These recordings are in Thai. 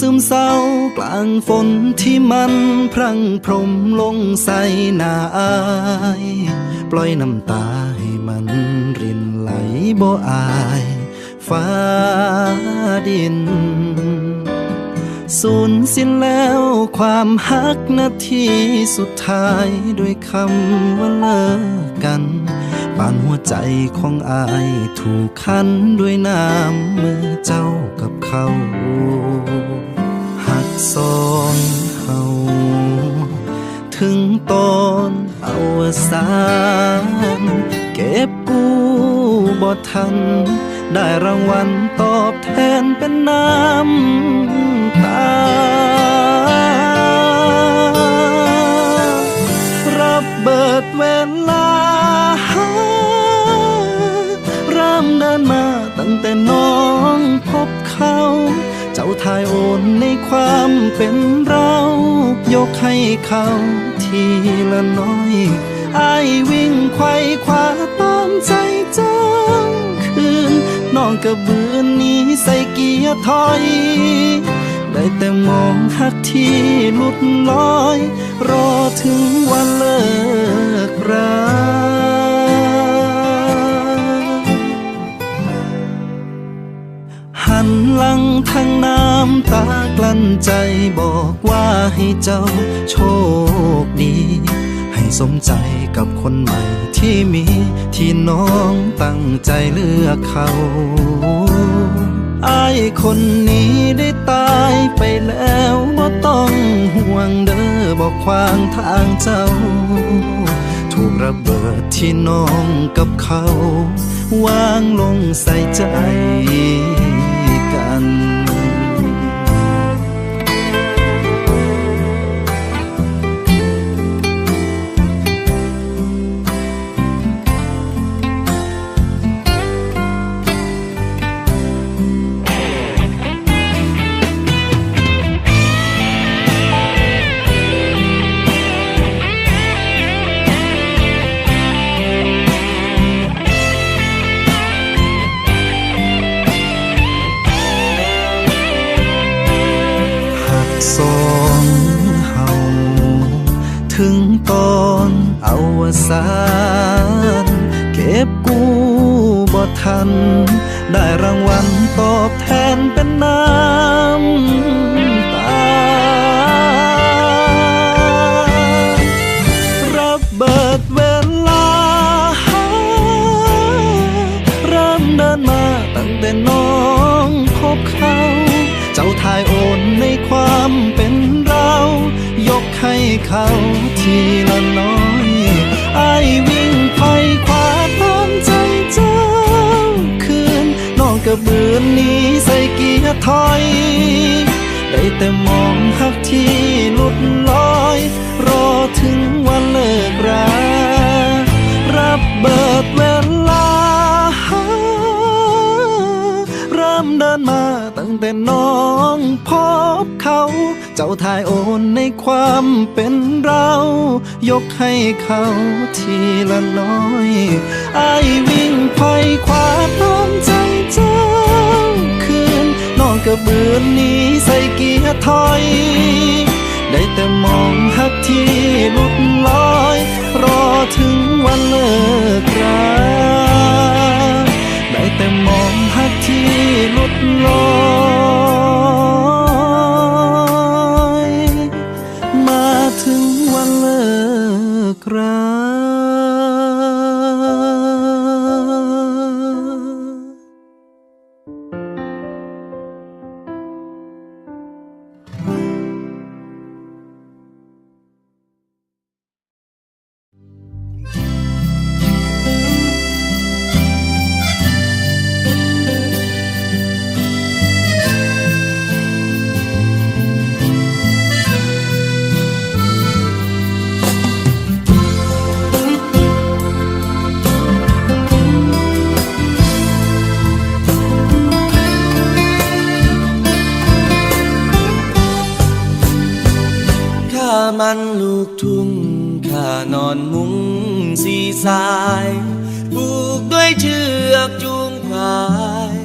ซึมเศร้ากลางฝนที่มันพรั่งพรมลงใส่หน้าอาย ปล่อยน้ำตาให้มันรินไหลบ่อายฟ้าดิน สูญสิ้นแล้วความฮักนาทีสุดท้ายด้วยคำว่าเลิกกัน ปานหัวใจของอายถูกคันด้วยน้ำมือเจ้ากับเขาหักสองเฮาถึงตอนอวสานเก็บกู้บ่ทัน ได้รางวัลตอบแทนเป็นน้ำตา รับเบิดเวล เขา เจ้าทายโอนในความเป็นเรา ยกให้เขาทีละน้อยอายวิ่งไขว้คว้าตามใจเจ้าคืนน้องกระบือนี้ใส่เกียร์ถอยได้แต่มองหักที่หลุดลอย รอถึงวันเลิกรา ลังทางน้ำตากลั้นใจบอกว่าให้เจ้าโชคดี ให้สมใจกับคนใหม่ที่มีที่น้องตั้งใจเลือกเขาอายคนนี้ได้ตายไปแล้วบ่ต้องห่วงเด้อบอกขวางทางเจ้า ถูกระเบิดที่น้องกับเขา วางลงใส่ใจ ทีละน้อยไอวิ่งไขว้คว้าตามใจเจ้าคืนน้องกระบือนนี้ใส่เกียร์ถอยได้แต่มองหักที่หลุดลอย รอถึงวันเลิกรารับเบิดเวลาเริ่มเดินมาตั้งแต่น้องพบเขา จ้าทายโอนในความเป็นเรา ยกให้เขาทีละน้อยไอวิ่งไขว้คว้าตามใจเจ้าคืนน้องกระบือนนี้ใส่เกียร์ถอย มันลูกทุ่งข้านอนมุงสีสายผูกด้วยเชือกจูงควาย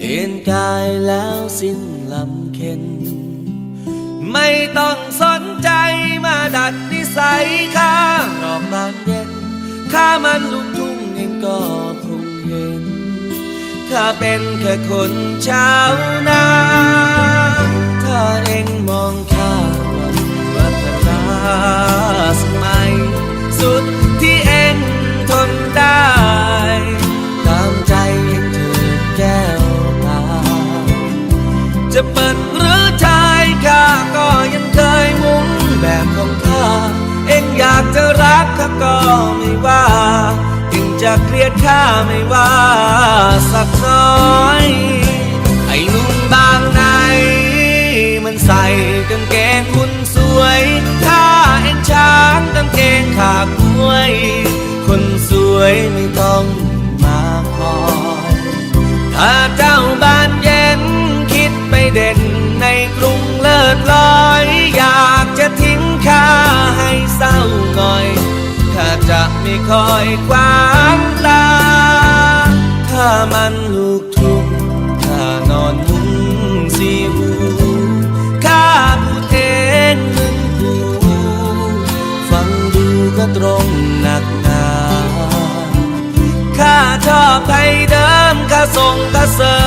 เอ็นกายแล้วสิ้นลำเข็น ไม่ต้องสนใจมาดัดนิสัยข้ารอบบ้านเย็นข้ามันลูกทุ่งเองก็คงเห็นข้าเป็นแค่คนชาวนาถ้าเองมองข้า สมัย สุดที่เองทนได้ ตามใจเองเถิดแก้วตา จะเปิดหรือชายข้าก็ยังเคยมุ้งแบบของข้า เองอยากจะรักข้าก็ไม่ว่าเองจะเกลียดข้าไม่ว่าสัก คนสวยไม่ต้องมาคอย ถ้าเจ้าบ้านเย็นคิดไปเด่นในกรุงเลิศลอย อยากจะทิ้งข้าให้เศร้าหน่อยข้าจะไม่คอยควางตา ถ้ามันลูกทุ่งข้านอนมุ้งสีหูข้าพูดเองมึงหูฟังดูก็ตรง บไทยเดิมข้าส่งข้าเสริ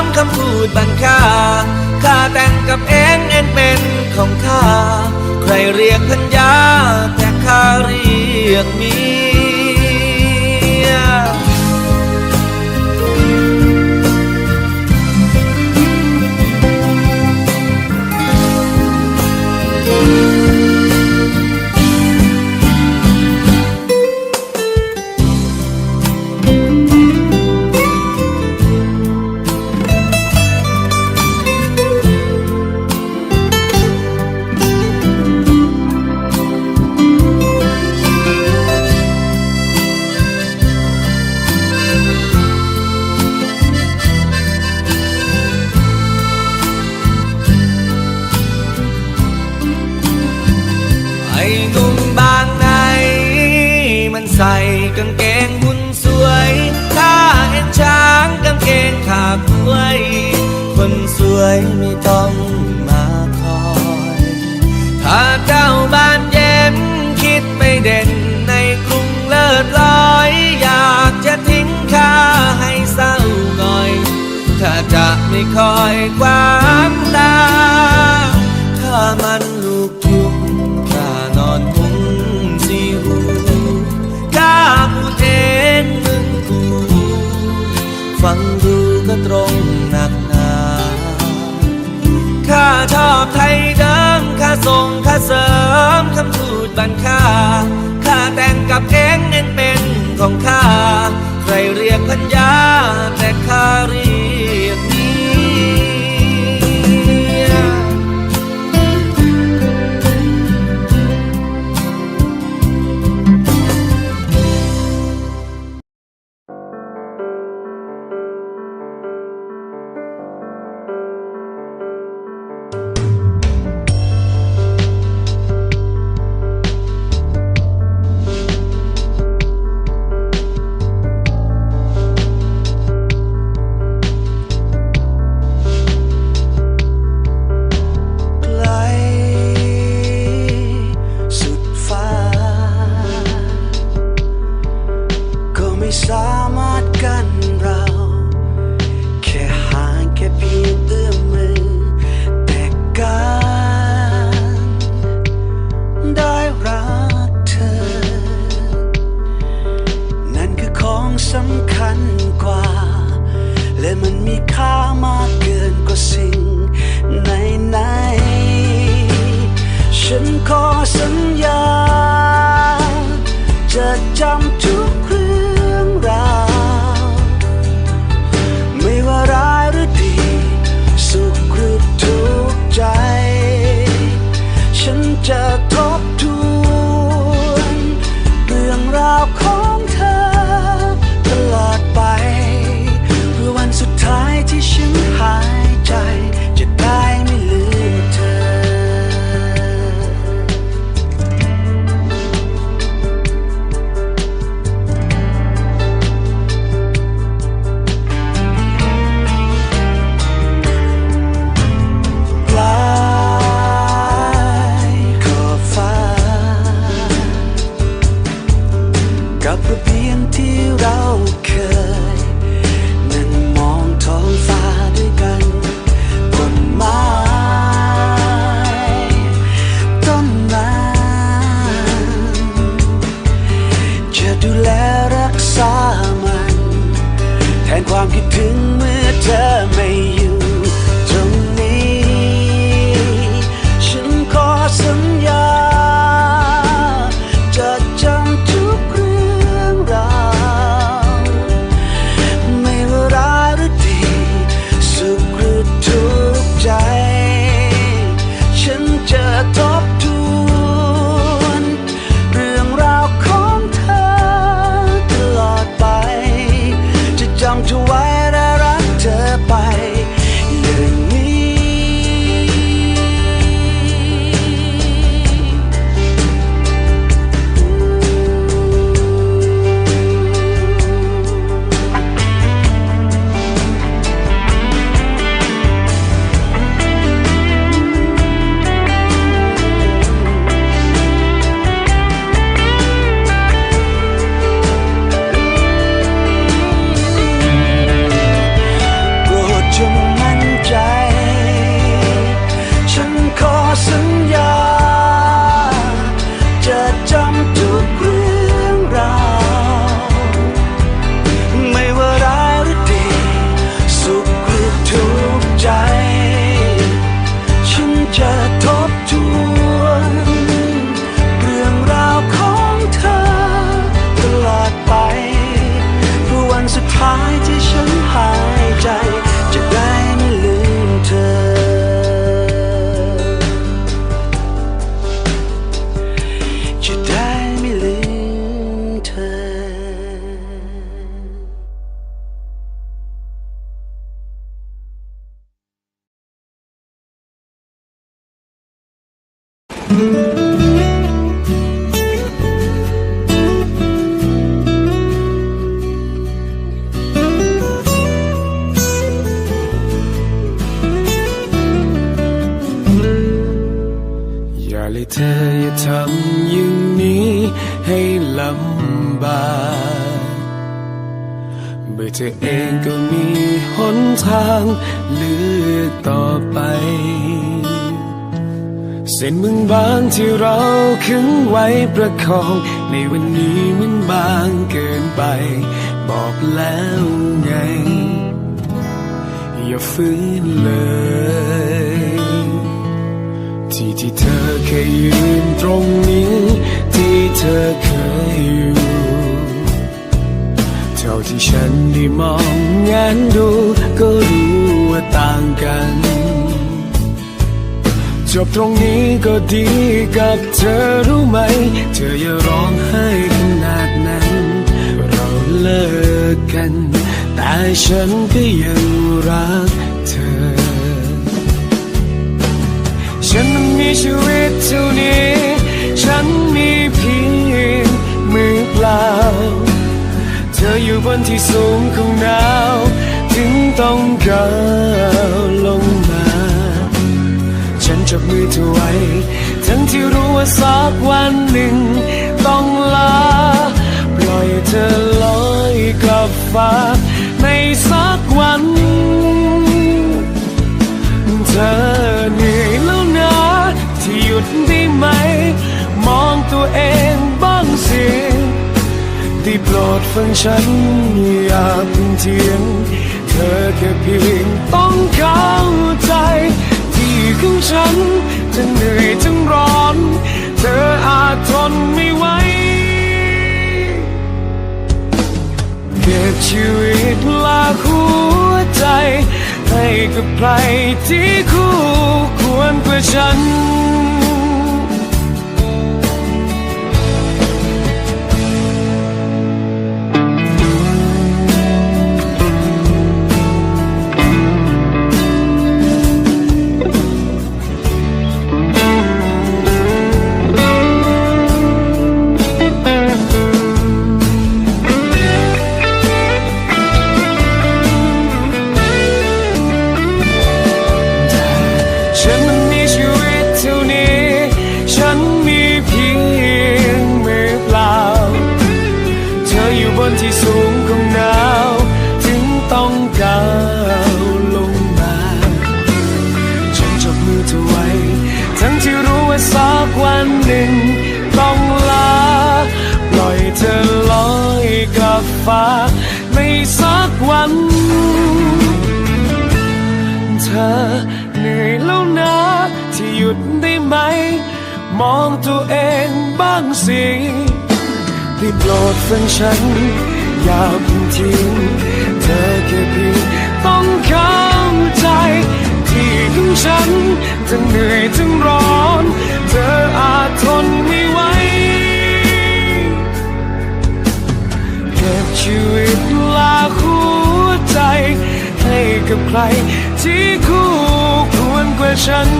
มคำพูดบันค่าข้าแต่งกับเองเองเป็นของข้า ใครเรียกพัญญาแต่ข้าเรียกมี ฟังดูก็ตรงหนักหนาข้าชอบไทยเดิมข้าส่งข้าเสริมคำพูดบันค่าข้าแต่งกับเองเน้นเป็นของข้า ใครเรียกพัญญาแต่ข้าเรีย บาเบื่อเธอเองก็มีหนทางเลือกต่อไป เส้นมึงบางที่เราขึงไว้ประคอง ในวันนี้มันบางเกินไป บอกแล้วไง อย่าฝืนเลย ที่ที่เธอเคยยืนตรงนี้ ที่เธอเคย มองงานดูก็รู้ว่าต่างกัน จบตรงนี้ก็ดีกับเธอรู้ไหม เธออย่าร้องไห้ขนาดนั้น เราเลิกกัน แต่ฉันก็ยังรักเธอ ฉันมีชีวิตเท่านี้ ฉันมีเพียงมือเปล่า ออยู่บนที่สูงของดาวถึงต้องก้าวลงมา ฉันจับมือเธอไว้ ทั้งที่รู้ว่าสักวันหนึ่งต้องลา ปล่อยเธอลอยกับฟ้า ในสักวัน เธอเหนื่อยแล้วนะที่หยุดได้ไหม มองตัวเองบ้างสิ ได้โปรดฟังฉันอย่าเพิ่งเทียง เธอแค่เพียงต้องเข้าใจ ที่ของฉันจะเหนื่อยทั้งร้อน เธออาจทนไม่ไหวเก็บชีวิตลาหัวใจ ให้กับใครที่คู่ควรกว่าฉัน มองตัวเองบ้างสิได้โปรดฟังฉัน อย่าพิงทิ้งเธอแค่เพียงต้องเข้าใจ ที่ของฉันจะเหนื่อยถึงร้อน เธออาจทนไม่ไหวเก็บชีวิตลาหัวใจ ให้กับใครที่คู่ควรกว่าฉัน